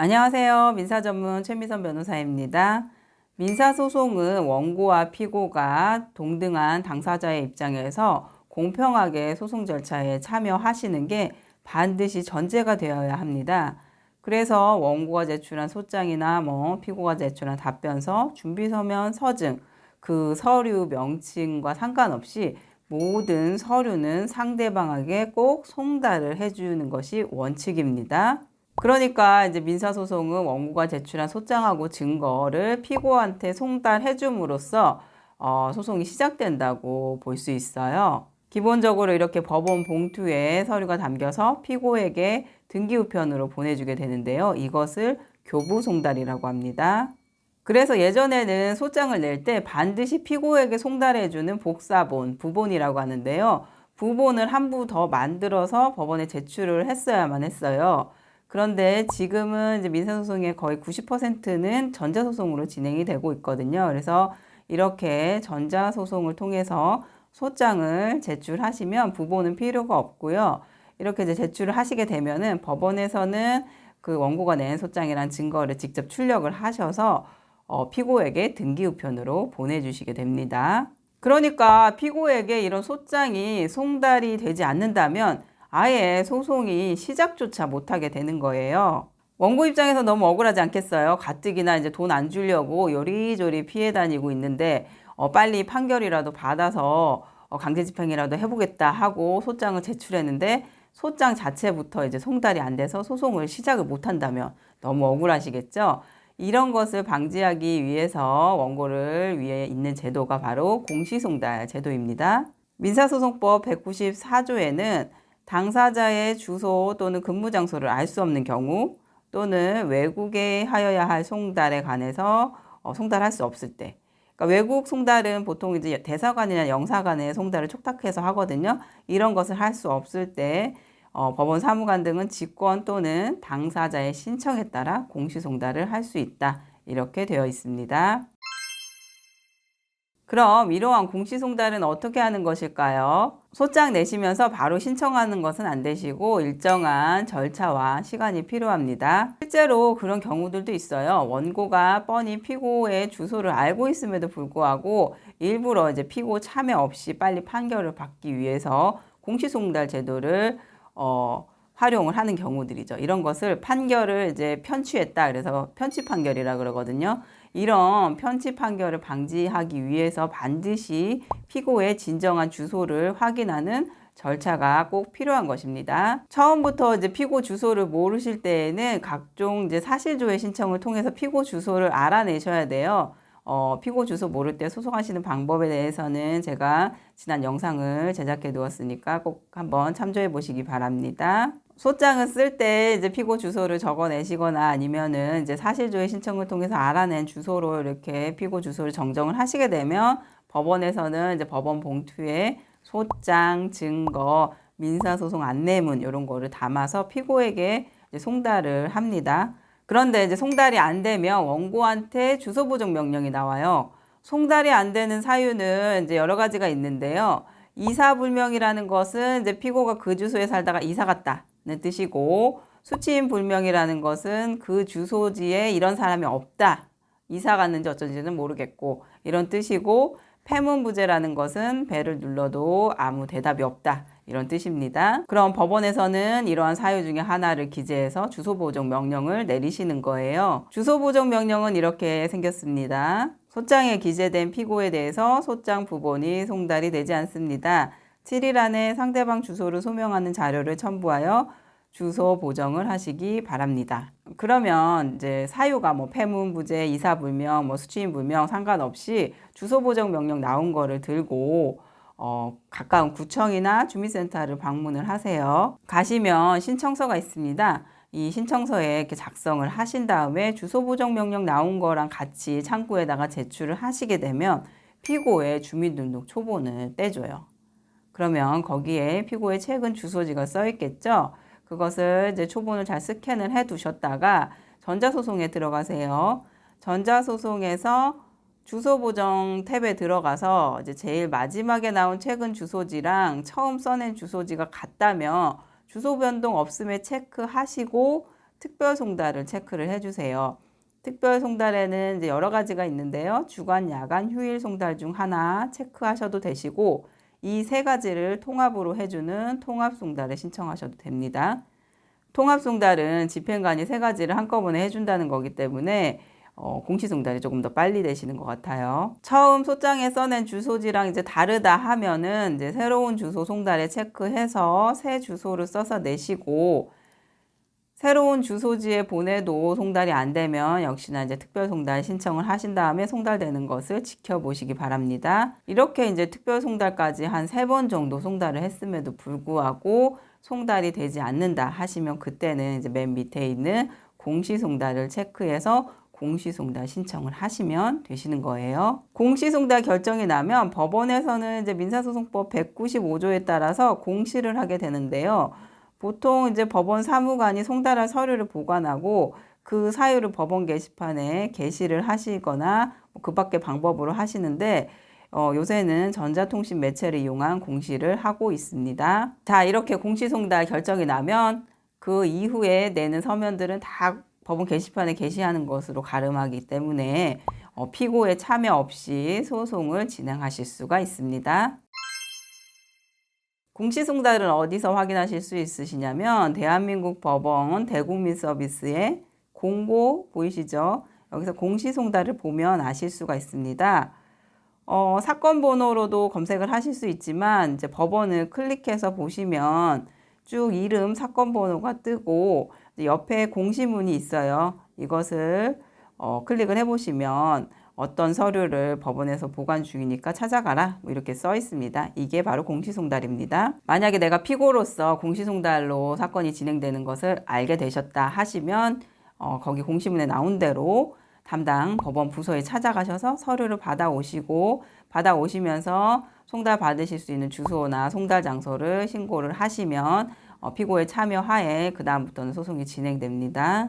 안녕하세요. 민사 전문 최미선 변호사입니다. 민사소송은 원고와 피고가 동등한 당사자의 입장에서 공평하게 소송 절차에 참여하시는 게 반드시 전제가 되어야 합니다. 그래서 원고가 제출한 소장이나 뭐 피고가 제출한 답변서, 준비서면, 서증 그 서류 명칭과 상관없이 모든 서류는 상대방에게 꼭 송달을 해주는 것이 원칙입니다. 그러니까 이제 민사소송은 원고가 제출한 소장하고 증거를 피고한테 송달해줌으로써 어, 소송이 시작된다고 볼 수 있어요. 기본적으로 이렇게 법원 봉투에 서류가 담겨서 피고에게 등기우편으로 보내주게 되는데요. 이것을 교부송달이라고 합니다. 그래서 예전에는 소장을 낼 때 반드시 피고에게 송달해주는 복사본, 부본이라고 하는데요. 부본을 한 부 더 만들어서 법원에 제출을 했어야만 했어요. 그런데 지금은 이제 민사소송의 거의 90%는 전자소송으로 진행이 되고 있거든요. 그래서 이렇게 전자소송을 통해서 소장을 제출하시면 부본은 필요가 없고요. 이렇게 이제 제출을 하시게 되면은 법원에서는 그 원고가 낸 소장이란 증거를 직접 출력을 하셔서 어, 피고에게 등기우편으로 보내주시게 됩니다. 그러니까 피고에게 이런 소장이 송달이 되지 않는다면 아예 소송이 시작조차 못하게 되는 거예요. 원고 입장에서 너무 억울하지 않겠어요? 가뜩이나 이제 돈 안 주려고 요리조리 피해 다니고 있는데 어, 빨리 판결이라도 받아서 어, 강제집행이라도 해보겠다 하고 소장을 제출했는데 소장 자체부터 이제 송달이 안 돼서 소송을 시작을 못한다면 너무 억울하시겠죠? 이런 것을 방지하기 위해서 원고를 위해 있는 제도가 바로 공시송달 제도입니다. 민사소송법 194조에는 당사자의 주소 또는 근무 장소를 알 수 없는 경우 또는 외국에 하여야 할 송달에 관해서 어, 송달할 수 없을 때 그러니까 외국 송달은 보통 이제 대사관이나 영사관에 송달을 촉탁해서 하거든요. 이런 것을 할 수 없을 때 어, 법원 사무관 등은 직권 또는 당사자의 신청에 따라 공시 송달을 할 수 있다. 이렇게 되어 있습니다. 그럼 이러한 공시 송달은 어떻게 하는 것일까요? 소장 내시면서 바로 신청하는 것은 안 되시고 일정한 절차와 시간이 필요합니다. 실제로 그런 경우들도 있어요. 원고가 뻔히 피고의 주소를 알고 있음에도 불구하고 일부러 이제 피고 참여 없이 빨리 판결을 받기 위해서 공시 송달 제도를 어, 활용을 하는 경우들이죠. 이런 것을 판결을 이제 편취했다. 그래서 편취 판결이라 그러거든요. 이런 편취 판결을 방지하기 위해서 반드시 피고의 진정한 주소를 확인하는 절차가 꼭 필요한 것입니다. 처음부터 이제 피고 주소를 모르실 때에는 각종 이제 사실조회 신청을 통해서 피고 주소를 알아내셔야 돼요. 어, 피고 주소 모를 때 소송하시는 방법에 대해서는 제가 지난 영상을 제작해 두었으니까 꼭 한번 참조해 보시기 바랍니다. 소장을 쓸 때 이제 피고 주소를 적어내시거나 아니면은 이제 사실조회 신청을 통해서 알아낸 주소로 이렇게 피고 주소를 정정을 하시게 되면 법원에서는 이제 법원 봉투에 소장, 증거, 민사소송 안내문 이런 거를 담아서 피고에게 송달을 합니다. 그런데 이제 송달이 안 되면 원고한테 주소 보정 명령이 나와요. 송달이 안 되는 사유는 이제 여러 가지가 있는데요. 이사불명이라는 것은 이제 피고가 그 주소에 살다가 이사 갔다는 뜻이고 수치인 불명이라는 것은 그 주소지에 이런 사람이 없다. 이사 갔는지 어쩐지는 모르겠고 이런 뜻이고 폐문부재라는 것은 배를 눌러도 아무 대답이 없다. 이런 뜻입니다. 그럼 법원에서는 이러한 사유 중에 하나를 기재해서 주소 보정 명령을 내리시는 거예요. 주소 보정 명령은 이렇게 생겼습니다. 소장에 기재된 피고에 대해서 소장 부본이 송달이 되지 않습니다. 7일 안에 상대방 주소를 소명하는 자료를 첨부하여 주소 보정을 하시기 바랍니다. 그러면 이제 사유가 뭐 폐문 부재, 이사 불명, 뭐 수취인 불명 상관없이 주소 보정 명령 나온 거를 들고 어, 가까운 구청이나 주민센터를 방문을 하세요. 가시면 신청서가 있습니다. 이 신청서에 이렇게 작성을 하신 다음에 주소 보정 명령 나온 거랑 같이 창구에다가 제출을 하시게 되면 피고의 주민등록 초본을 떼줘요. 그러면 거기에 피고의 최근 주소지가 써 있겠죠? 그것을 이제 초본을 잘 스캔을 해 두셨다가 전자소송에 들어가세요. 전자소송에서 주소 보정 탭에 들어가서 이제 제일 마지막에 나온 최근 주소지랑 처음 써낸 주소지가 같다면 주소 변동 없음에 체크하시고 특별 송달을 체크를 해주세요. 특별 송달에는 이제 여러 가지가 있는데요. 주간, 야간, 휴일 송달 중 하나 체크하셔도 되시고 이 세 가지를 통합으로 해주는 통합 송달을 신청하셔도 됩니다. 통합 송달은 집행관이 세 가지를 한꺼번에 해준다는 거기 때문에 어, 공시송달이 조금 더 빨리 되시는 것 같아요. 처음 소장에 써낸 주소지랑 이제 다르다 하면은 이제 새로운 주소 송달에 체크해서 새 주소를 써서 내시고 새로운 주소지에 보내도 송달이 안 되면 역시나 이제 특별 송달 신청을 하신 다음에 송달되는 것을 지켜보시기 바랍니다. 이렇게 이제 특별 송달까지 한 세 번 정도 송달을 했음에도 불구하고 송달이 되지 않는다 하시면 그때는 이제 맨 밑에 있는 공시송달을 체크해서 공시송달 신청을 하시면 되시는 거예요. 공시송달 결정이 나면 법원에서는 이제 민사소송법 195조에 따라서 공시를 하게 되는데요. 보통 이제 법원 사무관이 송달할 서류를 보관하고 그 사유를 법원 게시판에 게시를 하시거나 그 밖에 방법으로 하시는데 어, 요새는 전자통신 매체를 이용한 공시를 하고 있습니다. 자, 이렇게 공시송달 결정이 나면 그 이후에 내는 서면들은 다 법원 게시판에 게시하는 것으로 가름하기 때문에 어, 피고의 참여 없이 소송을 진행하실 수가 있습니다. 공시송달은 어디서 확인하실 수 있으시냐면 대한민국 법원 대국민 서비스의 공고 보이시죠? 여기서 공시송달을 보면 아실 수가 있습니다. 어, 사건 번호로도 검색을 하실 수 있지만 이제 법원을 클릭해서 보시면 쭉 이름 사건 번호가 뜨고 옆에 공시문이 있어요. 이것을 어, 클릭을 해보시면 어떤 서류를 법원에서 보관 중이니까 찾아가라 뭐 이렇게 써 있습니다. 이게 바로 공시송달입니다. 만약에 내가 피고로서 공시송달로 사건이 진행되는 것을 알게 되셨다 하시면 어, 거기 공시문에 나온 대로 담당 법원 부서에 찾아가셔서 서류를 받아오시고 받아오시면서 송달 받으실 수 있는 주소나 송달 장소를 신고를 하시면 어, 피고의 참여하에 그 다음부터는 소송이 진행됩니다.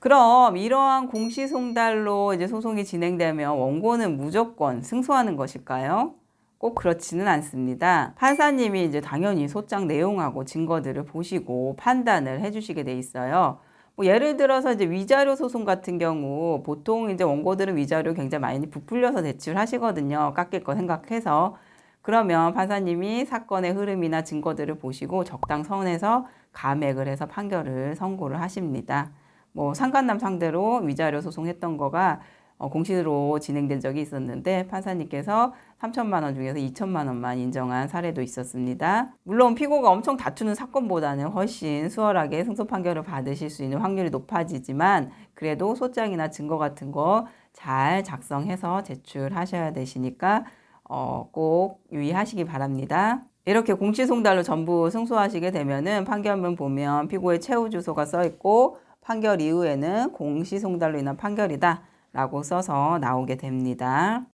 그럼 이러한 공시송달로 이제 소송이 진행되면 원고는 무조건 승소하는 것일까요? 꼭 그렇지는 않습니다. 판사님이 이제 당연히 소장 내용하고 증거들을 보시고 판단을 해주시게 돼 있어요. 뭐 예를 들어서 이제 위자료 소송 같은 경우 보통 이제 원고들은 위자료 굉장히 많이 부풀려서 제출하시거든요. 깎일 거 생각해서. 그러면 판사님이 사건의 흐름이나 증거들을 보시고 적당 선에서 감액을 해서 판결을 선고를 하십니다. 뭐 상간남 상대로 위자료 소송했던 거가 어, 공시로 진행된 적이 있었는데 판사님께서 3천만 원 중에서 2천만 원만 인정한 사례도 있었습니다. 물론 피고가 엄청 다투는 사건보다는 훨씬 수월하게 승소 판결을 받으실 수 있는 확률이 높아지지만 그래도 소장이나 증거 같은 거 잘 작성해서 제출하셔야 되시니까 어, 꼭 유의하시기 바랍니다. 이렇게 공시송달로 전부 승소하시게 되면은 판결문 보면 피고의 최후 주소가 써 있고 판결 이후에는 공시송달로 인한 판결이다 라고 써서 나오게 됩니다.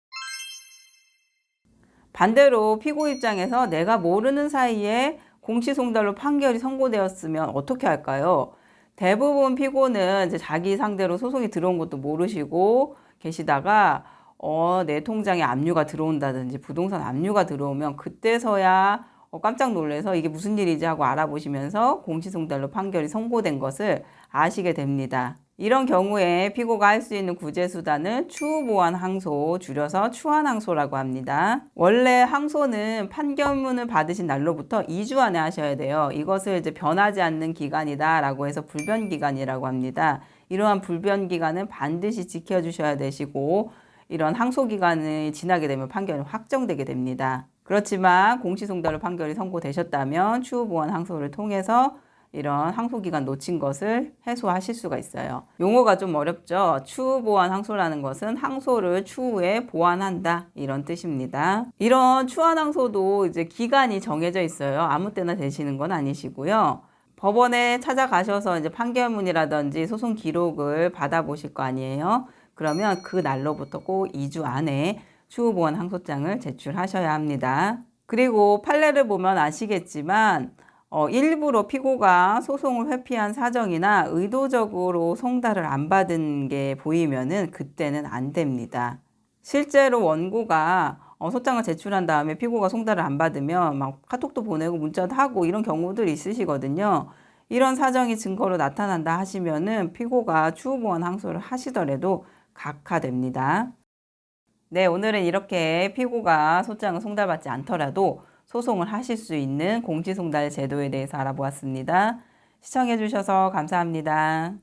반대로 피고 입장에서 내가 모르는 사이에 공시송달로 판결이 선고되었으면 어떻게 할까요? 대부분 피고는 이제 자기 상대로 소송이 들어온 것도 모르시고 계시다가 어, 내 통장에 압류가 들어온다든지 부동산 압류가 들어오면 그때서야 어, 깜짝 놀래서 이게 무슨 일이지 하고 알아보시면서 공시송달로 판결이 선고된 것을 아시게 됩니다. 이런 경우에 피고가 할 수 있는 구제 수단은 추후 보완 항소, 줄여서 추환항소라고 합니다. 원래 항소는 판결문을 받으신 날로부터 2주 안에 하셔야 돼요. 이것을 이제 변하지 않는 기간이다라고 해서 불변 기간이라고 합니다. 이러한 불변 기간은 반드시 지켜주셔야 되시고 이런 항소 기간이 지나게 되면 판결이 확정되게 됩니다. 그렇지만 공시송달로 판결이 선고되셨다면 추후 보완 항소를 통해서 이런 항소 기간 놓친 것을 해소하실 수가 있어요. 용어가 좀 어렵죠. 추후 보완 항소라는 것은 항소를 추후에 보완한다 이런 뜻입니다. 이런 추한 항소도 이제 기간이 정해져 있어요. 아무 때나 되시는 건 아니시고요. 법원에 찾아가셔서 이제 판결문이라든지 소송 기록을 받아보실 거 아니에요. 그러면 그 날로부터 꼭 2주 안에 추후 보완 항소장을 제출하셔야 합니다. 그리고 판례를 보면 아시겠지만 어, 일부러 피고가 소송을 회피한 사정이나 의도적으로 송달을 안 받은 게 보이면은 그때는 안 됩니다. 실제로 원고가 어, 소장을 제출한 다음에 피고가 송달을 안 받으면 막 카톡도 보내고 문자도 하고 이런 경우들이 있으시거든요. 이런 사정이 증거로 나타난다 하시면은 피고가 추후 보완 항소를 하시더라도 각하됩니다. 네, 오늘은 이렇게 피고가 소장을 송달받지 않더라도 소송을 하실 수 있는 공시송달 제도에 대해서 알아보았습니다. 시청해주셔서 감사합니다.